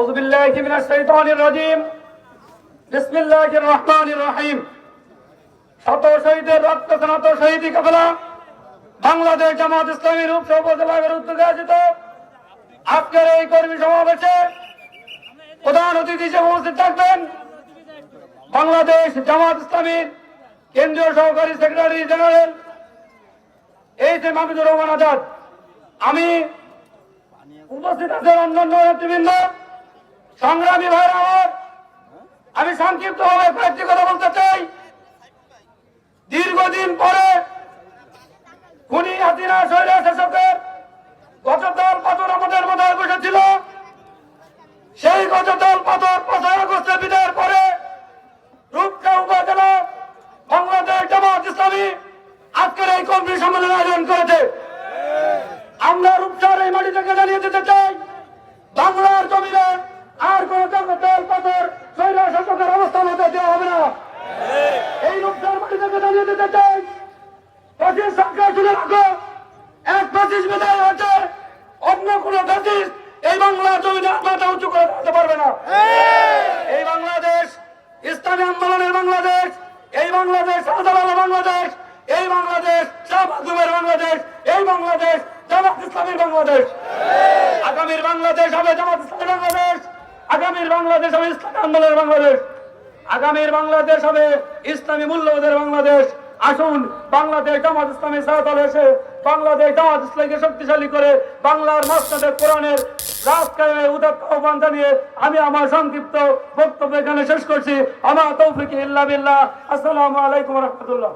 أعوذ بالله من الشيطان الرجيم بسم الله الرحمن الرحيم শত শহীদের রক্ত স্নাত শহীদি কাফেলা বাংলাদেশ জামাত ইসলামী রূপসা উপজেলার উদ্যোগে আয়োজিত আজকের এই কর্মী সমাবেশে প্রধান অতিথি হিসেবে উপস্থিত থাকবেন বাংলাদেশ জামাত ইসলামীর কেন্দ্রীয় সহকারী secretary general H M Hamidur Rahman Azad আমি উপস্থিত আছেন অন্যান্য নেতৃবৃন্দ সংগ্রামী ভাইরা আমি সংক্ষিপ্ত ভাবে কয়েকটি কথা বলতে চাই। দীর্ঘদিন পরে খুনি হাসিনা শৈলা শাসকের গতকাল পাথর আমাদের মাথায় বসেছিল। সেই গতকাল পাথর পাথর আগস্টে বিদায়ের পরে রূপসা উপজেলা বাংলাদেশ জামাত ইসলামী আজকের এই কর্মী সম্মেলন আয়োজন করেছে। আমরা রূপসার এই মাটি থেকে জানিয়ে দিতে চাই বাংলার জমিনে আর কোন জগতের পাথর শৈলা শাসকের অবস্থান হতে দেওয়া হবে না এই রূপসার মাটি থেকে জানিয়ে দিতে চাই সংখ্যা শুনে রাখো এক বিদায় অন্য কোন এই জমিনে মাথা উঁচু করে দাঁড়াতে পারবে না। এই বাংলাদেশ ইসলামী আন্দোলনের বাংলাদেশ এই বাংলাদেশ শাহজালালের বাংলাদেশ এই বাংলাদেশ বাংলাদেশ এই বাংলাদেশ জামাত ইসলামীর বাংলাদেশ। আগামীর বাংলাদেশ হবে জামাত ইসলামী বাংলাদেশ আগামীর বাংলাদেশ হবে ইসলামী আন্দোলনের বাংলাদেশ আগামীর বাংলাদেশ হবে ইসলামী মূল্যবোধের বাংলাদেশ আসুন, বাংলাদেশ জামাত ইসলামী সাহতলে এসে বাংলাদেশ জামাত ইসলামীকে শক্তিশালী করে বাংলার মাস্টাদের কোরআনের রাজ কায়েমের উদাত্ত আহ্বান জানিয়ে আমি আমার সংক্ষিপ্ত বক্তব্য এখানে শেষ করছি। আমার তৌফিক ইল্লা বিল্লাহ। আসসালামু আলাইকুম রহমতুল্লাহ।